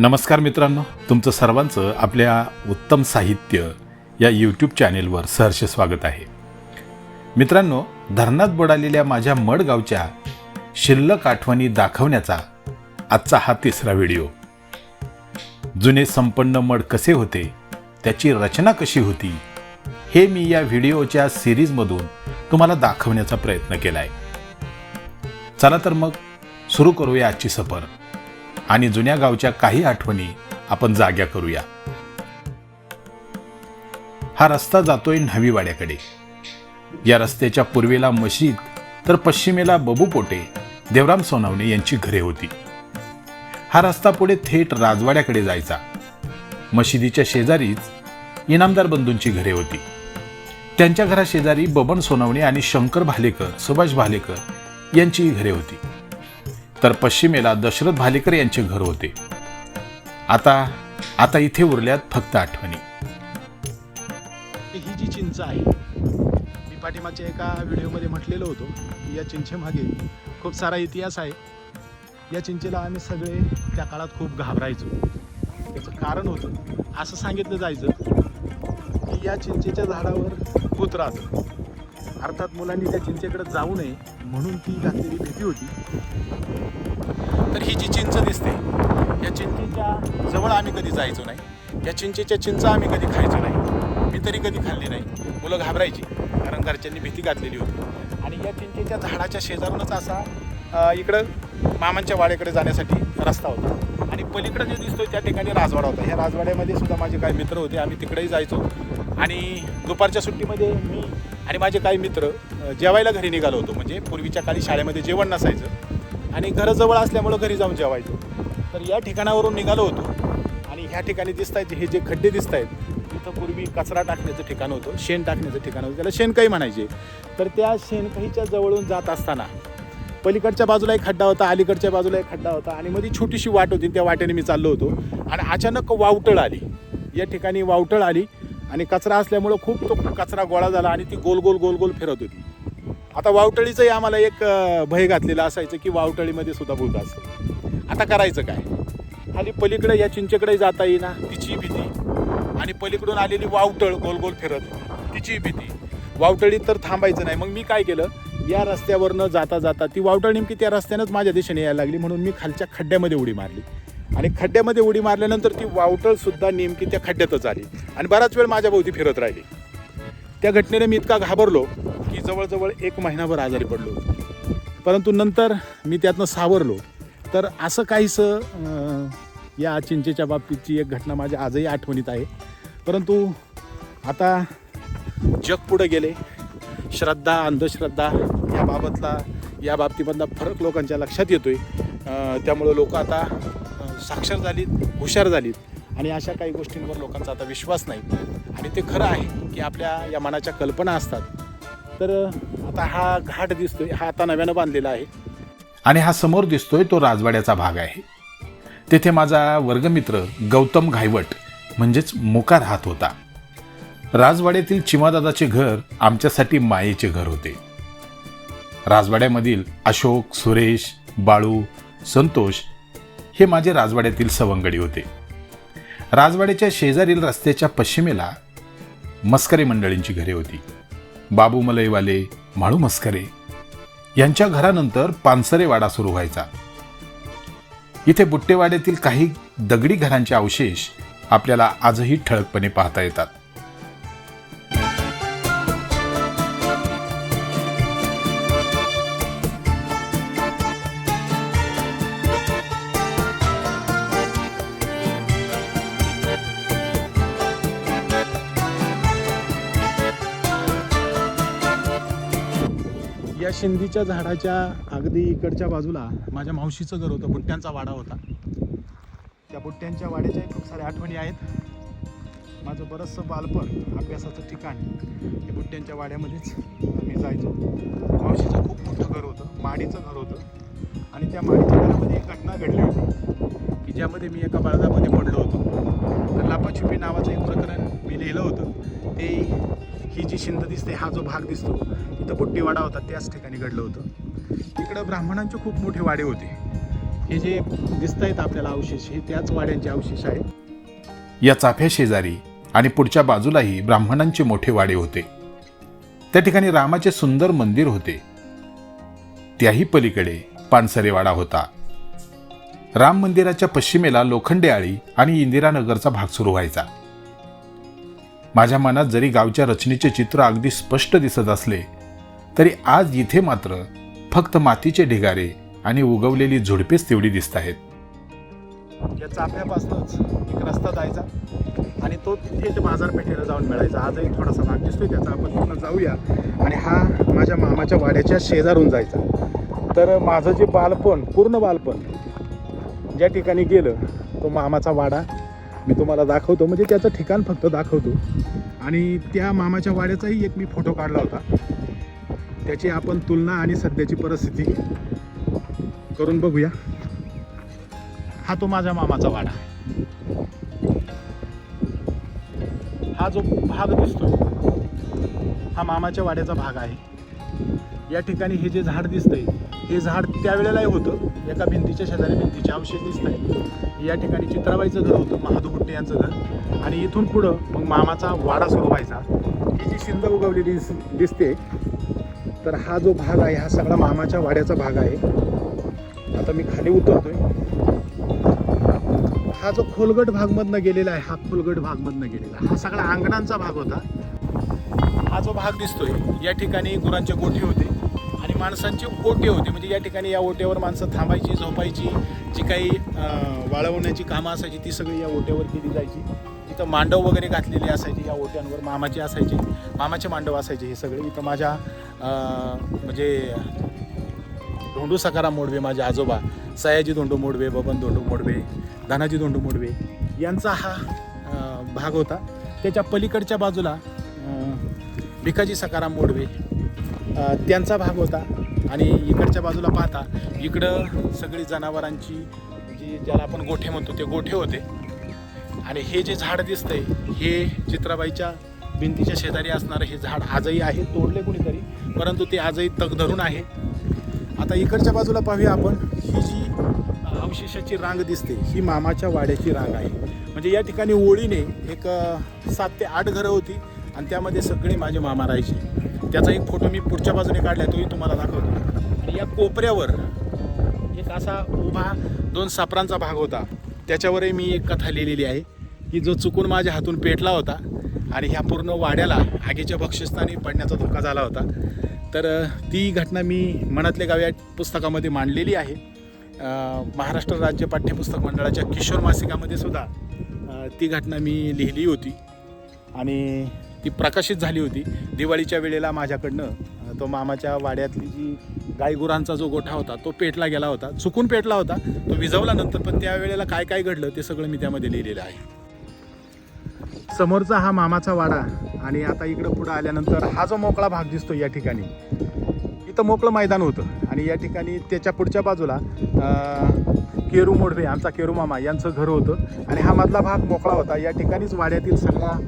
नमस्कार मित्रांनो तुमचं सर्वांचं आपल्या उत्तम साहित्य या यूट्यूब चॅनेलवर सहर्ष स्वागत आहे. मित्रांनो धरणात बुडालेल्या माझ्या मडगावच्या शिल्लक आठवणी दाखवण्याचा आजचा हा तिसरा व्हिडिओ. जुने संपन्न मड कसे होते त्याची रचना कशी होती हे मी या व्हिडिओच्या सिरीजमधून तुम्हाला दाखवण्याचा प्रयत्न केला आहे चला तर मग सुरू करूया आजची सफर. आणि जुन्या गावच्या काही आठवणी आपण जाग्या करूया. हा रस्ता जातोय न्हावीवाड्याकडे. या रस्त्याच्या पूर्वेला मशीद तर पश्चिमेला बबू पोटे देवराम सोनावणे यांची घरे होती. हा रस्ता पुढे थेट राजवाड्याकडे जायचा. मशिदीच्या शेजारीच इनामदार बंधूंची घरे होती. त्यांच्या घराशेजारी बबन सोनवणे आणि शंकर भालेकर सुभाष भालेकर यांचीही घरे होती. तर पश्चिमेला दशरथ भालेकर यांचे घर होते. आता आता इथे उरल्यात फक्त आठवणी. ही जी चिंच आहे मी पाठीमागच्या एका व्हिडिओमध्ये म्हटलेलो होतो की या चिंचेमागे खूप सारा इतिहास आहे. या चिंचेला आम्ही सगळे त्या काळात खूप घाबरायचो. त्याचं कारण होतं असं सांगितलं जायचं की या चिंचेच्या झाडावर भूत राहतं. अर्थात मुलांनी त्या चिंचेकडे जाऊ नये म्हणून ती घातलेली भीती होती. तर ही जी चिंच दिसते या चिंचेच्या जवळ आम्ही कधी जायचो नाही. या चिंचेच्या चिंच आम्ही कधी खायचो नाही. मी तरी कधी खाल्ली नाही. मुलं घाबरायची कारण घरच्यांनी भीती घातलेली होती. आणि या चिंचेच्या झाडाच्या शेजारूनच असा इकडं मामांच्या वाड्याकडे जाण्यासाठी रस्ता होता. आणि पलीकडे जे दिसतोय त्या ठिकाणी राजवाडा होता. ह्या राजवाड्यामध्ये सुद्धा माझे काही मित्र होते. आम्ही तिकडेही जायचो. आणि दुपारच्या सुट्टीमध्ये मी आणि माझे काही मित्र जेवायला घरी निघालो होतो. म्हणजे पूर्वीच्या काळी शाळेमध्ये जेवण नसायचं. आणि घरजवळ असल्यामुळं घरी जाऊन जेवायचो. तर या ठिकाणावरून निघालो होतो. आणि ह्या ठिकाणी दिसत आहेत हे जे खड्डे दिसत आहेत तिथं पूर्वी कचरा टाकण्याचं ठिकाण होतं शेण टाकण्याचं ठिकाण होतं. त्याला शेणकाई म्हणायचे. तर त्या शेणकाईच्या जवळून जात असताना पलीकडच्या बाजूला एक खड्डा होता अलीकडच्या बाजूला एक खड्डा होता. आणि मध्ये छोटीशी वाट होती त्या वाटेने मी चाललो होतो. आणि अचानक वावटळ आली. या ठिकाणी वावटळ आली. आणि कचरा असल्यामुळं खूप तो कचरा गोळा झाला आणि ती गोल गोल गोल गोल फिरत होती. आता वावटळीचंही आम्हाला एक भय घातलेलं असायचं की वावटळीमध्ये सुद्धा भूत असतं. आता करायचं काय? खाली पलीकडे या चिंचेकडे जाता येईना तिची भीती. आणि पलीकडून आलेली वावटळ गोल गोल फिरत तिची भीती. वावटळीत तर थांबायचं नाही. मग मी काय केलं? या रस्त्यावरनं जाता जाता ती वावटळ नेमकी त्या रस्त्यानंच माझ्या दिशेने यायला लागली म्हणून मी खालच्या खड्ड्यामध्ये उडी मारली. आणि खड्ड्यामध्ये उडी मारल्यानंतर ती वावटळसुद्धा नेमकी त्या खड्ड्यातच आली. आणि बराच वेळ माझ्या भोवती फिरत राहिली. त्या घटनेने मी इतका घाबरलो की जवळजवळ एक महिनाभर आजारी पडलो. परंतु नंतर मी त्यातनं सावरलो. तर असं काहीसं या चिंचेच्या बाबतीतची एक घटना माझ्या आजही आठवणीत आहे. परंतु आता जग पुढे गेले. श्रद्धा अंधश्रद्धा याबाबतला या बाबतीमधला फरक लोकांच्या लक्षात येतो आहे त्यामुळं लोक आता साक्षर झालीत हुशार झालीत. आणि अशा काही गोष्टींवर लोकांचा आता विश्वास नाही. आणि ते खरं आहे की आपल्या या मनाच्या कल्पना असतात. तर आता हा घाट दिसतोय हा आता नव्यानं बांधलेला आहे. आणि हा समोर दिसतोय तो राजवाड्याचा भाग आहे. तेथे माझा वर्गमित्र गौतम घायवट म्हणजेच मुका राहत होता. राजवाड्यातील चिमादादाचे घर आमच्यासाठी मायेचे घर होते. राजवाड्यामधील अशोक सुरेश बाळू संतोष हे माझे राजवाड्यातील सवंगडी होते. राजवाड्याच्या शेजारील रस्त्याच्या पश्चिमेला मस्करे मंडळींची घरे होती. बाबू मलईवाले म्हाळू मस्करे यांच्या घरानंतर पानसरेवाडा सुरू व्हायचा. इथे बुट्टेवाड्यातील काही दगडी घरांचे अवशेष आपल्याला आजही ठळकपणे पाहता येतात. शिंदीच्या झाडाच्या अगदी इकडच्या बाजूला माझ्या मावशीचं घर होतं बुट्ट्यांचा वाडा होता. त्या बुट्ट्यांच्या वाड्याच्या खूप साऱ्या आठवणी आहेत. माझं बरंचसं बालपण अभ्यासाचं ठिकाण हे बुट्ट्यांच्या वाड्यामध्येच मी जायचो. मावशीचं खूप मोठं घर होतं माडीचं घर होतं. आणि त्या माडीच्या घरामध्ये एक घटना घडली होती की ज्यामध्ये मी एका बळदामध्ये पडलो होतो. तर लापाछुपी नावाचं एक प्रकरण मी लिहिलं होतं. ते ही जी शिंद दिसते हा जो भाग दिसतो इथं बुट्टीवाडा होता त्याच ठिकाणी घडलं होतं. तिकडं ब्राह्मणांचे खूप मोठे वाडे होते. हे जे दिसत आहेत आपल्याला अवशेष हे त्याच वाड्यांचे अवशेष आहेत. या चाफ्या शेजारी आणि पुढच्या बाजूलाही ब्राह्मणांचे मोठे वाडे होते. त्या ठिकाणी रामाचे सुंदर मंदिर होते. त्याही पलीकडे पानसरेवाडा होता. राम मंदिराच्या पश्चिमेला लोखंडे आळी आणि इंदिरानगरचा भाग सुरू व्हायचा. माझ्या मनात जरी गावच्या रचनेचे चित्र अगदी स्पष्ट दिसत असले तरी आज इथे मात्र फक्त मातीचे ढिगारे आणि उगवलेली झुडपेच तेवढी दिसत आहेत. या चाफ्यापासूनच एक रस्ता जायचा आणि तो तिथेच बाजारपेठेला जाऊन मिळायचा. आजही थोडासा भाग दिसतोय त्याचा. आपण पूर्ण जाऊया आणि हा माझ्या मामाच्या वाड्याच्या शेजारून जायचा. तर माझं जे बालपण पूर्ण बालपण ज्या ठिकाणी गेलं तो मामाचा वाडा मी तुम्हाला दाखवतो. म्हणजे त्याचं ठिकाण फक्त दाखवतो. आणि त्या मामाच्या वाड्याचाही एक मी फोटो काढला होता. त्याची आपण तुलना आणि सध्याची परिस्थिती करून बघूया. हा तो माझ्या मामाचा वाडा. हा जो भाग दिसतो हा मामाच्या वाड्याचा भाग आहे. या ठिकाणी हे जे झाड दिसतंय हे झाड त्यावेळेलाही होतं. एका भिंतीच्या शेजारी भिंतीचे अवशेष दिसत आहे या ठिकाणी चित्राबाईचं घर होतं महादू गुट्टे यांचं घर. आणि इथून पुढं मग मामाचा वाडा सुरू व्हायचा ही जी शिंद उगवलेली दिस दिसते तर हा जो भाग आहे हा सगळा मामाच्या वाड्याचा भाग आहे. आता मी खाली उतरतोय. हा जो खोलगट भागमधनं गेलेला आहे हा खोलगट भागमधनं गेलेला हा सगळा अंगणांचा भाग होता. हा जो भाग दिसतोय या ठिकाणी गुरांचे गोठे होते. माणसांची ओटे होती. म्हणजे या ठिकाणी या ओट्यावर माणसं थांबायची झोपायची जी काही वाळवण्याची कामं असायची ती सगळी या ओट्यावर केली जायची. इथं मांडव वगैरे घातलेले असायचे या ओट्यांवर मामाचे असायचे मामाचे मांडव असायचे हे सगळे. इथं माझ्या म्हणजे धोंडू सकाराम मोडवे माझे आजोबा सयाजी धोंडू मोडवे बबन धोंडू मोडवे धनाजी धोंडू मोडवे यांचा हा भाग होता. त्याच्या पलीकडच्या बाजूला भिकाजी सकाराम मोडवे त्यांचा भाग होता आणि इकडच्या बाजूला पाहता इकडं सगळी जनावरांची जी ज्याला आपण गोठे म्हणतो ते गोठे होते. आणि हे जे झाड दिसतंय हे चित्राबाईच्या भिंतीच्या शेजारी असणारं हे झाड आजही आहे तोडले कुणीतरी परंतु ते आजही तग धरून आहे. आता इकडच्या बाजूला पाहूया आपण ही जी अवशेषाची रांग दिसते ही मामाच्या वाड्याची रांग आहे. म्हणजे या ठिकाणी ओळीने एक सात ते आठ घरं होती आणि त्यामध्ये सगळे माझे मामा राहायचे. त्याचा एक फोटो मी पुढच्या बाजूने काढला तोही तुम्हाला दाखवतो. आणि या कोपऱ्यावर एक असा उभा दोन सापरांचा भाग होता. त्याच्यावरही मी एक कथा लिहिलेली आहे. की जो चुकून माझ्या हातून पेटला होता आणि ह्या पूर्ण वाड्याला आगीच्या बक्षस्थानी पडण्याचा धोका झाला होता. तर ती घटना मी मनातले गाव या पुस्तकामध्ये मांडलेली आहे. महाराष्ट्र राज्य पाठ्यपुस्तक मंडळाच्या किशोर मासिकामध्ये सुद्धा ती घटना मी लिहिली होती. आणि ती प्रकाशित झाली होती. दिवाळीच्या वेळेला माझ्याकडनं तो मामाच्या वाड्यातली जी गायगुरांचा जो गोठा होता तो पेटला गेला होता. चुकून पेटला होता. तो विझवला नंतर पण त्या वेळेला काय काय घडलं ते सगळं मी त्यामध्ये लिहिलेलं आहे. समोरचा हा मामाचा वाडा आणि आता इकडं पुढं आल्यानंतर हा जो मोकळा भाग दिसतो या ठिकाणी इथं मोकळं मैदान होतं. आणि या ठिकाणी त्याच्या पुढच्या बाजूला केरू मोडवे आमचा केरू मामा यांचं घर होतं. आणि हा मधला भाग मोकळा होता. या ठिकाणीच वाड्यातील सगळा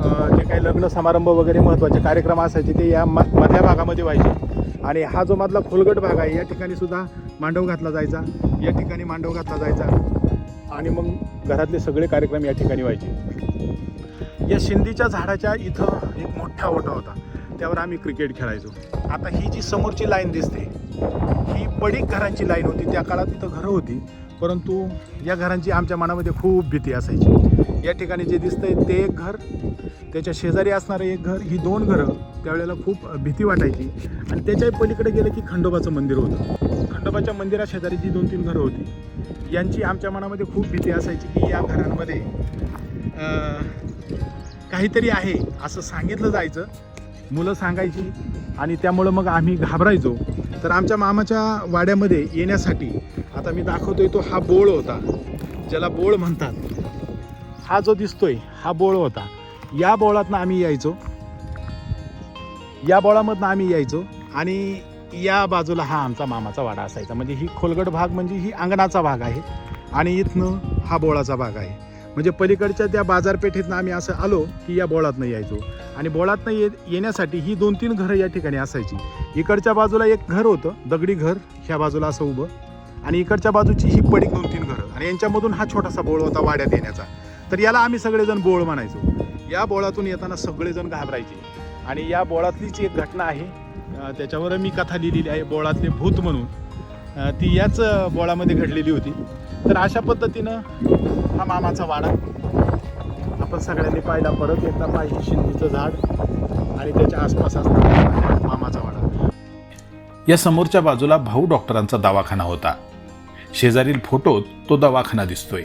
जे काही लग्न समारंभ वगैरे महत्त्वाचे कार्यक्रम असायचे ते या म मधल्या भागामध्ये व्हायचे. आणि हा जो मधला खोलगट भाग आहे या ठिकाणी सुद्धा मांडव घातला जायचा. या ठिकाणी मांडव घातला जायचा. आणि मग घरातले सगळे कार्यक्रम या ठिकाणी व्हायचे. या शिंदीच्या झाडाच्या इथं एक मोठा ओटा होता. त्यावर आम्ही क्रिकेट खेळायचो. आता ही जी समोरची लाईन दिसते ही पडीक घरांची लाईन होती. त्या काळात इथं घरं होती. परंतु या घरांची आमच्या मनामध्ये खूप भीती असायची. या ठिकाणी जे दिसतंय ते एक घर त्याच्या शेजारी असणारं एक घर ही दोन घरं त्यावेळेला खूप भीती वाटायची. आणि त्याच्याही पलीकडे गेलं की खंडोबाचं मंदिर होतं. खंडोबाच्या मंदिरा शेजारी जी दोन तीन घरं होती यांची आमच्या मनामध्ये खूप भीती असायची की या घरांमध्ये काहीतरी आहे असं सांगितलं जायचं. मुलं सांगायची आणि त्यामुळं मग आम्ही घाबरायचो. तर आमच्या मामाच्या वाड्यामध्ये येण्यासाठी आता मी दाखवतोय तो हा बोळ होता ज्याला बोळ म्हणतात. हा जो दिसतोय हा बोळ होता. या बोळातनं आम्ही यायचो. या बोळामधनं आम्ही यायचो आणि या बाजूला हा आमचा मामाचा वाडा असायचा. म्हणजे ही खोलगट भाग म्हणजे ही अंगणाचा भाग आहे आणि इथनं हा बोळाचा भाग आहे. म्हणजे पलीकडच्या त्या बाजारपेठेतनं आम्ही असं आलो की या बोळातनं यायचो. आणि बोळातनं ये येण्यासाठी ही दोन तीन घरं या ठिकाणी असायची. इकडच्या बाजूला एक घर होतं दगडी घर ह्या बाजूला असं उभं. आणि इकडच्या बाजूची ही पडीक दोन तीन घरं. आणि यांच्यामधून हा छोटासा बोळ होता वाड्यात येण्याचा. तर याला आम्ही सगळेजण बोळ म्हणायचो. या बोळातून येताना सगळेजण घाबरायचे. आणि या बोळातलीच एक घटना आहे. त्याच्यावर मी कथा लिहिलेली आहे बोळातले भूत म्हणून. ती याच बोळामध्ये घडलेली होती. तर अशा पद्धतीनं हा मामाचा वाडा आपण सगळ्यांनी पाहिला परत एकदा पाहिजे शिंदीचं झाड आणि त्याच्या आसपास असणारा मामाचा वाडा. या समोरच्या बाजूला भाऊ डॉक्टरांचा दवाखाना होता. शेजारील फोटोत तो दवाखाना दिसतोय.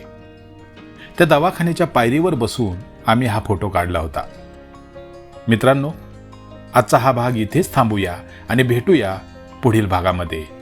त्या दवाखान्याच्या पायरीवर बसून आम्ही हा फोटो काढला होता. मित्रांनो आजचा हा भाग इथेच थांबूया आणि भेटूया पुढील भागामध्ये.